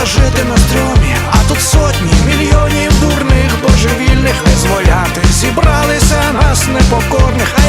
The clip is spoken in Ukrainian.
треба жити на стрьомі, а тут сотні мільйонів дурних, божевільних визволяти. Зібралися нас непокорних.